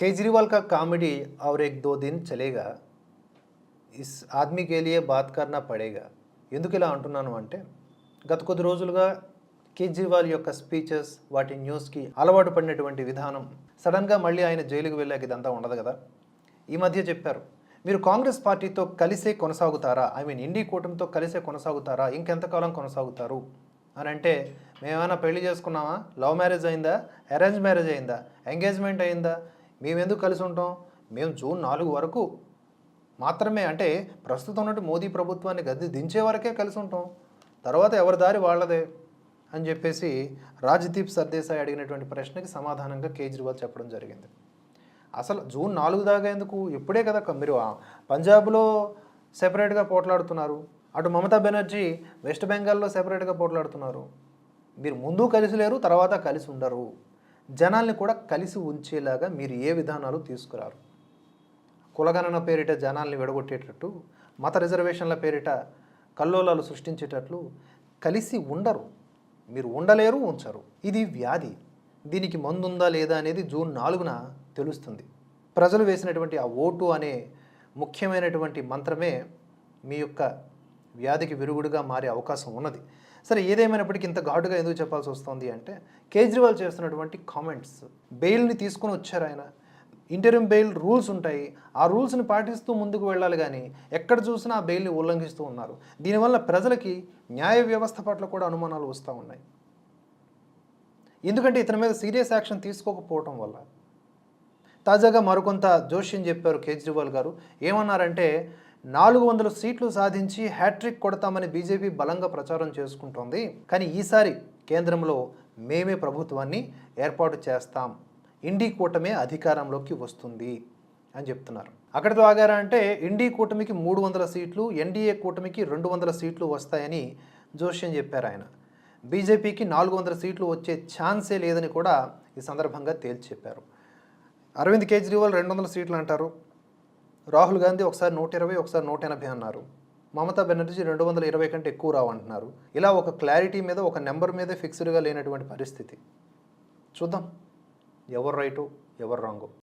केजरीवाल का कॉमेडी और एक दो दिन चलेगा ఇస్ ఆద్మీ కే లియే బాత్ కర్నా పడేగా ఎందుకు ఇలా అంటున్నాను అంటే గత కొద్ది రోజులుగా కేజ్రీవాల్ యొక్క స్పీచెస్ వాటి న్యూస్కి అలవాటు పడినటువంటి విధానం సడన్గా మళ్ళీ ఆయన జైలుకు వెళ్ళాక ఇదంతా ఉండదు కదా ఈ మధ్య చెప్పారు మీరు కాంగ్రెస్ పార్టీతో కలిసే కొనసాగుతారా ఐ మీన్ ఇండి కూటమితో కలిసే కొనసాగుతారా ఇంకెంతకాలం కొనసాగుతారు అని అంటే మేమేమైనా పెళ్లి చేసుకున్నామా లవ్ మ్యారేజ్ అయిందా అరేంజ్ మ్యారేజ్ అయిందా ఎంగేజ్మెంట్ అయిందా మేము ఎందుకు కలిసి ఉంటాం? మేము జూన్ నాలుగు వరకు మాత్రమే అంటే ప్రస్తుతం ఉన్నట్టు మోదీ ప్రభుత్వాన్ని గద్దె దించే వరకే కలిసి ఉంటాం. తర్వాత ఎవరి దారి వాళ్ళదే అని చెప్పేసి రాజ్దీప్ సర్దేశాయి అడిగినటువంటి ప్రశ్నకి సమాధానంగా కేజ్రీవాల్ చెప్పడం జరిగింది. అసలు జూన్ నాలుగు దాకా ఎందుకు? ఇప్పుడే కదా మీరు పంజాబ్లో సెపరేట్గా పోట్లాడుతున్నారు. అటు మమతా బెనర్జీ వెస్ట్ బెంగాల్లో సెపరేట్గా పోట్లాడుతున్నారు. మీరు ముందు కలిసి లేరు తర్వాత కలిసి ఉండరు. జనాల్ని కూడా కలిసి ఉంచేలాగా మీరు ఏ విధానాలు తీసుకురారు? కులగణన పేరిట జనాల్ని విడగొట్టేటట్టు మత రిజర్వేషన్ల పేరిట కల్లోలాలు సృష్టించేటట్లు కలిసి ఉండరు. మీరు ఉండలేరు ఉంచరు. ఇది వ్యాధి. దీనికి మందుందా లేదా అనేది జూన్ నాలుగున తెలుస్తుంది. ప్రజలు వేసినటువంటి ఆ ఓటు అనే ముఖ్యమైనటువంటి మంత్రమే మీ యొక్క వ్యాధికి విరుగుడుగా మారే అవకాశం ఉన్నది. సరే ఏదేమైనప్పటికీ ఇంత ఘాటుగా ఎందుకు చెప్పాల్సి వస్తుంది అంటే కేజ్రీవాల్ చేస్తున్నటువంటి కామెంట్స్ బెయిల్ని తీసుకొని వచ్చారు ఆయన. ఇంటర్వ్యూ బెయిల్ రూల్స్ ఉంటాయి. ఆ రూల్స్ని పాటిస్తూ ముందుకు వెళ్ళాలి కానీ ఎక్కడ చూసినా ఆ బెయిల్ని ఉల్లంఘిస్తూ ఉన్నారు. దీనివల్ల ప్రజలకి న్యాయ వ్యవస్థ పట్ల కూడా అనుమానాలు వస్తూ ఉన్నాయి. ఎందుకంటే ఇతని మీద సీరియస్ యాక్షన్ తీసుకోకపోవటం వల్ల. తాజాగా మరికొంత జోష్యం చెప్పారు కేజ్రీవాల్ గారు. ఏమన్నారంటే నాలుగు వందల సీట్లు సాధించి హ్యాట్రిక్ కొడతామని బీజేపీ బలంగా ప్రచారం చేసుకుంటోంది. కానీ ఈసారి కేంద్రంలో మేమే ప్రభుత్వాన్ని ఏర్పాటు చేస్తాం. ఇండీ కూటమే అధికారంలోకి వస్తుంది అని చెప్తున్నారు. అక్కడితో ఆగారా అంటే ఇండీ కూటమికి మూడు వందల సీట్లు ఎన్డీఏ కూటమికి రెండు వందల సీట్లు వస్తాయని జోష్యం చెప్పారు ఆయన. బీజేపీకి నాలుగు వందల సీట్లు వచ్చే ఛాన్సే లేదని కూడా ఈ సందర్భంగా తేల్చి చెప్పారు. అరవింద్ కేజ్రీవాల్ రెండు వందల సీట్లు అంటారు. రాహుల్ గాంధీ ఒకసారి నూట ఇరవై ఒకసారి నూట ఎనభై అన్నారు. మమతా బెనర్జీ రెండు వందల ఇరవై కంటే ఎక్కువ రావంటున్నారు ఇలా ఒక క్లారిటీ మీద ఒక నెంబర్ మీదే ఫిక్స్డ్గా లేనటువంటి పరిస్థితి. చూద్దాం. ఎవరు రైటు ఎవరు రాంగు.